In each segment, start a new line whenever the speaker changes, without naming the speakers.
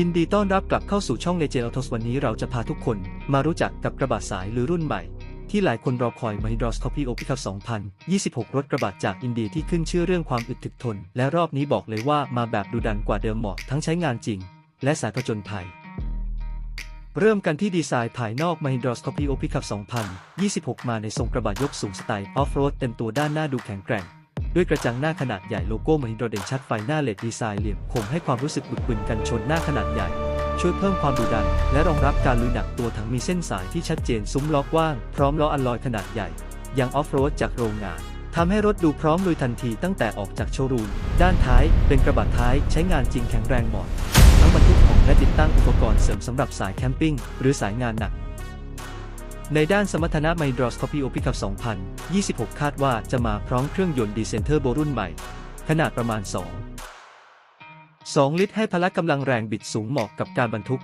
ยินดีต้อนรับกลับเข้าสู่ช่อง Legend Autos วันนี้เราจะพาทุกคนมารู้จักกับกระบะสายหรือรุ่นใหม่ ที่หลายคนรอคอย Mahindra Scorpio Pickup 2026 รถกระบะจากอินเดียที่ขึ้นชื่อเรื่องความอึดถึกทน และรอบนี้บอกเลยว่ามาแบบดุดันกว่าเดิมเหมาะทั้งใช้งานจริง และสายผจญภัย เริ่มกันที่ดีไซน์ภายนอก Mahindra Scorpio Pickup 2026 มาในทรงกระบะยกสูงสไตล์ออฟโรดเต็มตัวด้านหน้าดูแข็งแกร่ง ด้วยกระจังหน้าขนาดใหญ่โลโก้ Mahindra เด่นชัดไฟหน้าเลดดีไซน์เหลี่ยมคมให้ความรู้สึกบึกบึนกันชนหน้าขนาดใหญ่ ช่วยเพิ่มความดุดัน และรองรับการลุยหนักตัวถังมีเส้นสายที่ชัดเจนซุ้มล้อกว้าง พร้อมล้ออัลลอยขนาดใหญ่ยังออฟโรดจากโรงงานทำให้รถดูพร้อมลุยทันทีตั้งแต่ออกจากโชว์รูม ด้านท้ายเป็นกระบะท้ายใช้งานจริงแข็งแรงเหมาะทั้งบรรทุกของและติดตั้งอุปกรณ์เสริมสำหรับสายแคมปิ้งหรือสายงานหนัก ในด้านสมรรถนะ Mahindra Scorpio Pickup 2026 คาดว่าจะมาพร้อมเครื่องยนต์ดีเซนเทอร์โบรุ่นใหม่ ขนาดประมาณ 2 2 ลิตรให้พละกำลังแรงบิดสูงเหมาะกับการบรรทุก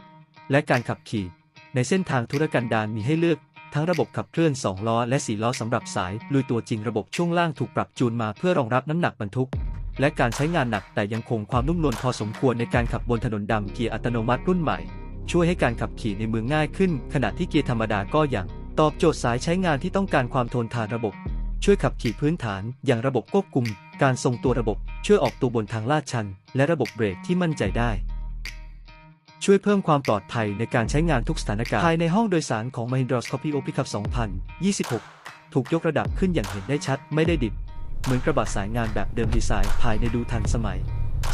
และการขับขี่ ในเส้นทางธุรกันดารมีให้เลือก ทั้งระบบขับเคลื่อน 2 ล้อ และ 4 ล้อสำหรับสาย ลุยตัวจริงระบบช่วงล่างถูกปรับจูนมาเพื่อรองรับน้ำหนักบรรทุก และการใช้งานหนักแต่ยังคงความนุ่มนวลพอสมควรในการขับบนถนนดำเกียร์อัตโนมัติรุ่นใหม่ ช่วยให้การขับขี่ในเมืองง่ายขึ้น ขณะที่เกียร์ธรรมดาก็ยังตอบโจทย์สายใช้งานที่ต้องการความทนทานระบบ ช่วยขับขี่พื้นฐาน อย่างระบบควบคุม การทรงตัวระบบ ช่วยออกตัวบนทางลาดชัน และระบบเบรกที่มั่นใจได้ ช่วยเพิ่มความปลอดภัยในการใช้งานทุกสถานการณ์ภายในห้องโดยสารของ Mahindra Scorpio Pickup 2026 ถูกยกระดับขึ้นอย่างเห็นได้ชัดไม่ได้ดิบ เหมือนกระบะสายงานแบบเดิมดีไซน์ภายในดูทันสมัย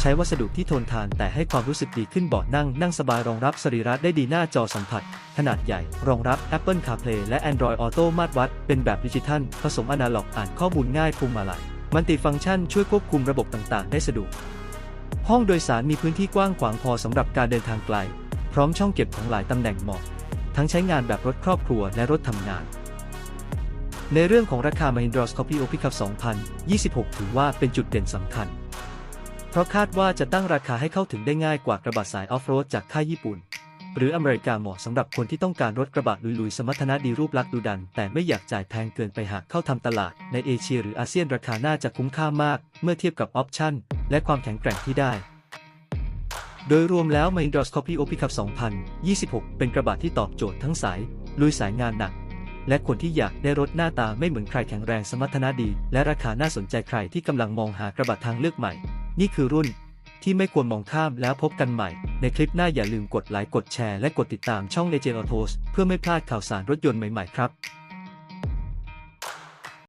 ใช้วัสดุที่ทนทานแต่ให้ความรู้สึกดีขึ้นเบาะนั่งนั่งสบายรองรับสรีระได้ดีหน้าจอสัมผัส ขนาดใหญ่ รองรับ Apple CarPlay และ Android Auto มาตรวัด เป็นแบบดิจิทัล ผสมอนาล็อกอ่านข้อมูลง่ายภูมิมาลัยมันติฟังก์ชันช่วยควบคุมระบบต่างๆ ได้สะดวกห้องโดยสารมีพื้นที่กว้างขวางพอสำหรับการเดินทางไกล พร้อมช่องเก็บของหลายตำแหน่งเหมาะ ทั้งใช้งานแบบรถครอบครัวและรถทำงานในเรื่องของราคา Mahindra Scorpio Pickup 2026 ถือว่าเป็นจุดเด่นสำคัญ เพราะคาดว่าจะตั้งราคาให้เข้าถึงได้ง่ายกว่ากระบะสายออฟโรดจากค่ายญี่ปุ่น หรืออเมริกาเหมาะสำหรับคนที่ต้องการรถกระบะลุยๆ สมรรถนะดีรูปลักษณ์ดูดัน แต่ไม่อยากจ่ายแพงเกินไปหากเข้าทำตลาด ในเอเชียหรืออาเซียนราคาน่าจะคุ้มค่ามาก เมื่อเทียบกับออปชั่น และความแข็งแกร่งที่ได้โดยรวมแล้ว Mahindra Scorpio Pickup 2026 เป็นกระบะที่ตอบโจทย์ทั้งสาย ลุยสายงานหนัก และคนที่อยากได้รถหน้าตาไม่เหมือนใครแข็งแรงสมรรถนะดี และราคาน่าสนใจใครที่กำลังมองหากระบะทางเลือกใหม่ นี่คือรุ่นที่ไม่ควรมองข้ามแล้วพบกันใหม่ ในคลิปหน้าอย่าลืมกดไลค์กดแชร์และกดติดตามช่อง Legend Autos เพื่อไม่พลาดข่าวสารรถยนต์ใหม่ๆครับ